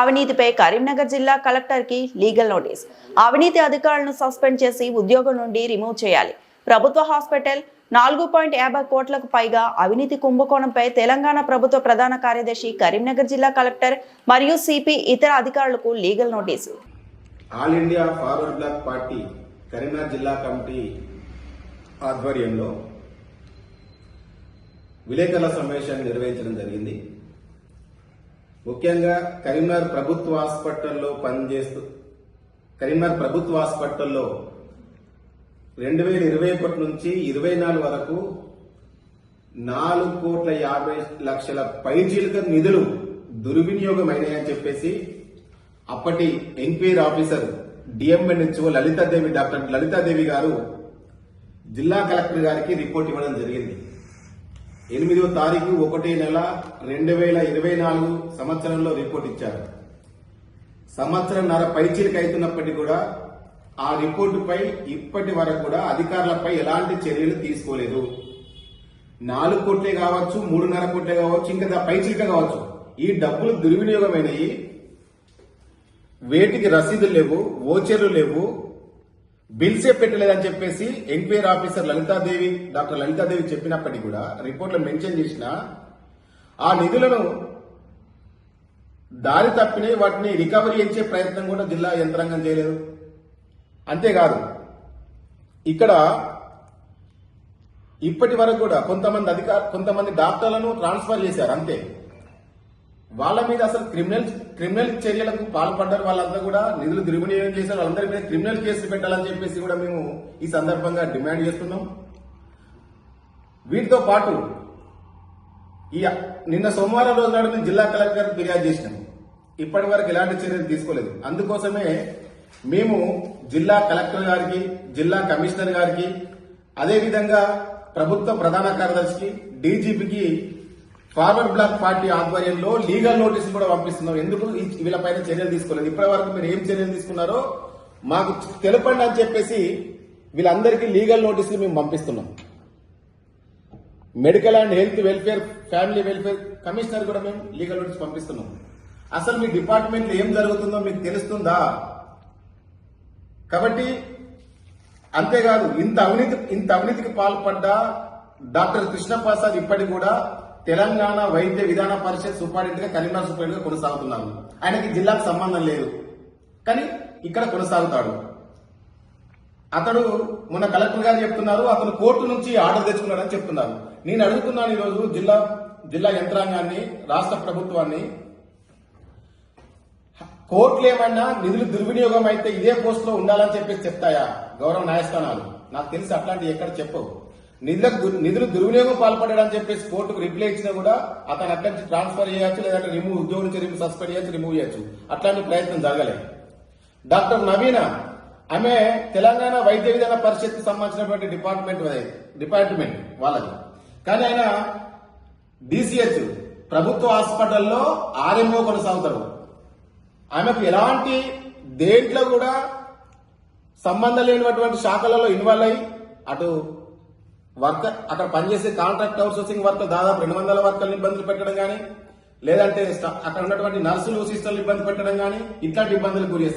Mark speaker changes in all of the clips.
Speaker 1: అవినీతిపై కరీంనగర్ జిల్లా కలెక్టర్కి లీగల్ నోటీస్. అవినీతి అధికారులను సస్పెండ్ చేసి ఉద్యోగం నుండి రిమూవ్ చేయాలి. ప్రభుత్వ హాస్పిటల్ నాలుగు పాయింట్ యాభై కోట్లకు పైగా అవినీతి కుంభకోణంపై తెలంగాణ ప్రభుత్వ ప్రధాన కార్యదర్శి కరీంనగర్ జిల్లా కలెక్టర్ మరియు సిపి ఇతర అధికారులకు legal notice.
Speaker 2: All India forward bloc party Karimnagar జిల్లా కమిటీ ఆధ్వర్యంలో విలేకరుల సమావేశాన్ని నిర్వహించడం జరిగింది. ముఖ్యంగా కరీంనగర్ ప్రభుత్వ హాస్పిటల్లో పనిచేస్తూ కరీంనగర్ ప్రభుత్వ హాస్పిటల్లో రెండు వేల ఇరవై ఒకటి నుంచి ఇరవై నాలుగు వరకు నాలుగు కోట్ల యాభై లక్షల పైచీలక నిధులు దుర్వినియోగం అయినాయని చెప్పేసి అప్పటి enquiry officer DMNHO Lalithadevi doctor Lalithadevi గారు జిల్లా కలెక్టర్ గారికి రిపోర్ట్ ఇవ్వడం జరిగింది. ఎనిమిదో తారీఖు ఒకటి నెల రెండు వేల ఇరవై నాలుగు సంవత్సరంలో రిపోర్ట్ ఇచ్చారు. సంవత్సరంన్నర పైచీలిక అవుతున్నప్పటికీ కూడా ఆ రిపోర్టుపై ఇప్పటి వరకు కూడా అధికారులపై ఎలాంటి చర్యలు తీసుకోలేదు. నాలుగు కోట్లే కావచ్చు మూడున్నర కోట్లే కావచ్చు ఇంకా దా పైచీలిక కావచ్చు. ఈ డబ్బులు దుర్వినియోగమైనవి వేటికి రసీదులు లేవు ఓచర్లు లేవు. బిల్సే పెట్టలేదని చెప్పేసి enquiry officer Lalithadevi doctor Lalithadevi చెప్పినప్పటికీ కూడా రిపోర్ట్లో మెన్షన్ చేసిన ఆ నిధులను దారి తప్పినవి వాటిని రికవరీ చేసే ప్రయత్నం కూడా జిల్లా యంత్రాంగం చేయలేదు. అంతేకాదు ఇక్కడ ఇప్పటి వరకు కూడా కొంతమంది అధికార కొంతమంది డాక్టర్లను ట్రాన్స్ఫర్ చేశారు అంతే. వాళ్ళ మీద అసలు క్రిమినల్ క్రిమినల్ చర్యలకు పాల్పడ్డారు వాళ్ళంతా కూడా నిధులు దుర్వినియోగం చేశారు వాళ్ళందరి మీద క్రిమినల్ కేసులు పెట్టాలని చెప్పేసి కూడా మేము ఈ సందర్భంగా డిమాండ్ చేస్తున్నాం. వీటితో పాటు ఈ నిన్న సోమవారం రోజు నాడు మేము జిల్లా కలెక్టర్ ఫిర్యాదు చేసినాం. ఇప్పటి వరకు ఎలాంటి చర్యలు తీసుకోలేదు. అందుకోసమే మేము జిల్లా కలెక్టర్ గారికి జిల్లా కమిషనర్ గారికి అదేవిధంగా ప్రభుత్వ ప్రధాన కార్యదర్శికి డీజీపీకి ఫార్వర్డ్ బ్లాక్ పార్టీ ఆధ్వర్యంలో లీగల్ నోటీసులు కూడా పంపిస్తున్నాం ఎందుకు వీళ్ళపైన చర్యలు తీసుకోలేదు? ఇప్పటి వరకు మీరు ఏం చర్యలు తీసుకున్నారో మాకు తెలపండి అని చెప్పేసి వీళ్ళందరికీ లీగల్ నోటీసులు మేము పంపిస్తున్నాం. Medical and health welfare family welfare commissioner కూడా మేము లీగల్ నోటీస్ పంపిస్తున్నాం. అసలు మీ డిపార్ట్మెంట్ ఏం జరుగుతుందో మీకు తెలుస్తుందా? కాబట్టి అంతేకాదు ఇంత అవినీతి ఇంత అవినీతికి పాల్పడ్డ డాక్టర్ కృష్ణప్రసాద్ ఇప్పటికి కూడా తెలంగాణ వైద్య విధాన పరిషత్ సూపరింటెండెంట్గా కరీంనగర్ సూపరింటెండెంట్గా కొనసాగుతున్నాను ఆయనకి జిల్లాకు సంబంధం లేదు. కానీ ఇక్కడ కొనసాగుతాడు. అతడు మొన్న కలెక్టర్ గారు చెప్తున్నారు అతను కోర్టు నుంచి ఆర్డర్ తెచ్చుకున్నాడని చెప్తున్నారు. నేను అడుగుతున్నాను ఈరోజు జిల్లా జిల్లా యంత్రాంగాన్ని రాష్ట్ర ప్రభుత్వాన్ని. కోర్టులు ఏమన్నా నిధులు దుర్వినియోగం అయితే ఇదే పోస్టులో ఉండాలని చెప్పేసి చెప్తాయా? గౌరవ న్యాయస్థానాలు. నాకు తెలిసి అట్లాంటివి ఎక్కడ చెప్పవు. నిధులకు నిధులు దుర్వినియోగం పాల్పడ్డాడని చెప్పేసి కోర్టుకు రిప్లై ఇచ్చినా కూడా అతను అక్కడి ట్రాన్స్ఫర్ చేయొచ్చు లేదంటే రిమూవ్ ఉద్యోగం నుంచి రిమూవ్ సస్పెండ్ చేయొచ్చు రిమూవ్ చేయొచ్చు. అట్లాంటి ప్రయత్నం జరగలేదు డాక్టర్ నవీన ఆమె తెలంగాణ వైద్య విధాన పరిషత్కి సంబంధించినటువంటి డిపార్ట్మెంట్ డిపార్ట్మెంట్ వాళ్ళది. కానీ ఆయన డిసిహెచ్ ప్రభుత్వ హాస్పిటల్లో ఆర్ఎంఓ కొనసాగుతారు. ఆమెకు ఎలాంటి దేంట్లో కూడా సంబంధం లేనటువంటి శాఖలలో ఇన్వాల్వ్ అయ్యి అటు వర్కర్ అక్కడ పనిచేసే కాంట్రాక్ట్ అవుట్సోర్సింగ్ వర్క్ దాదాపు రెండు వందల వర్కర్లు ఇబ్బందులు పెట్టడం కానీ లేదంటే అక్కడ ఉన్నటువంటి నర్సులు సిస్టర్లు ఇబ్బంది పెట్టడం కానీ ఇట్లాంటి ఇబ్బందులు గురి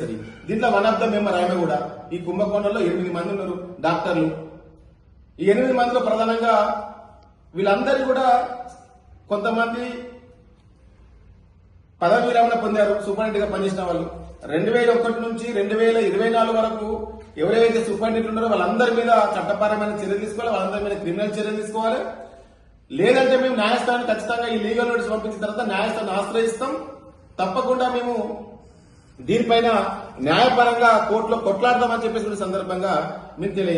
Speaker 2: దీంట్లో వన్ ఆఫ్ ద మెంబర్ ఆమె కూడా ఈ కుంభకోణంలో ఎనిమిది మంది ఉన్నారు డాక్టర్లు. ఈ ఎనిమిది మందిలో ప్రధానంగా వీళ్ళందరూ కూడా కొంతమంది పదవి విరమణ పొందారు సూపరింటెండెంట్గా పనిచేసిన వాళ్ళు. రెండు వేల ఒకటి నుంచి రెండు వేల ఇరవై నాలుగు వరకు ఎవరైతే సూపరింటెండెంట్ ఉన్నారో వాళ్ళందరి మీద చట్టపరమైన చర్యలు తీసుకోవాలి వాళ్ళందరి మీద క్రిమినల్ చర్యలు తీసుకోవాలి. లేదంటే మేము న్యాయస్థానం ఖచ్చితంగా ఈ లీగల్ నోటీస్ పంపించిన తర్వాత న్యాయస్థానం ఆశ్రయిస్తాం. తప్పకుండా మేము దీనిపైన న్యాయపరంగా కోర్టులో కొట్లాడదామని చెప్పేసి సందర్భంగా మేము తెలియజేస్తాం.